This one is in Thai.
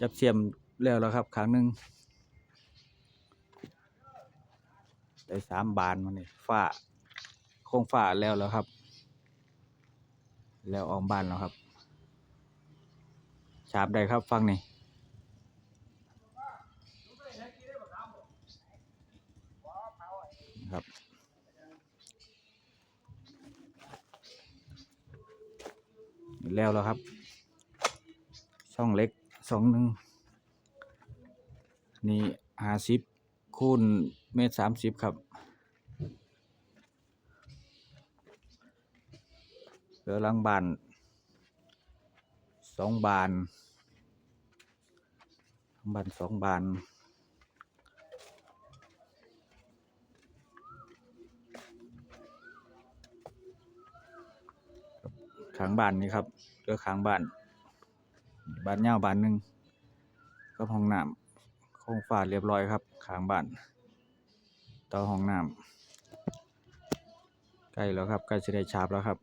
จับเสียมแล้วแล้วครับครั้งหนึ่งได้สามบานมาเนี่ยฝ้าโครงฝ้าแล้วแล้วครับ แล้วออกบ้านแล้วครับ ฉาบได้ครับฟังนี่ครับแล้วแล้วครับ ช่องเล็ก สองหนึ่งนี่ห้าสิบคูณเมตรสามสิบครับเหลือลังบานสองบานหลังบานสองบานขางบานนี่ครับเหลือขางบาน บ้านเงาบ้านหนึ่งก็ห้องน้ำโครงฝาเรียบร้อยครับข้างบ้านต่อห้องน้ำใกล้แล้วครับใกล้จะได้ฉาบแล้วครับ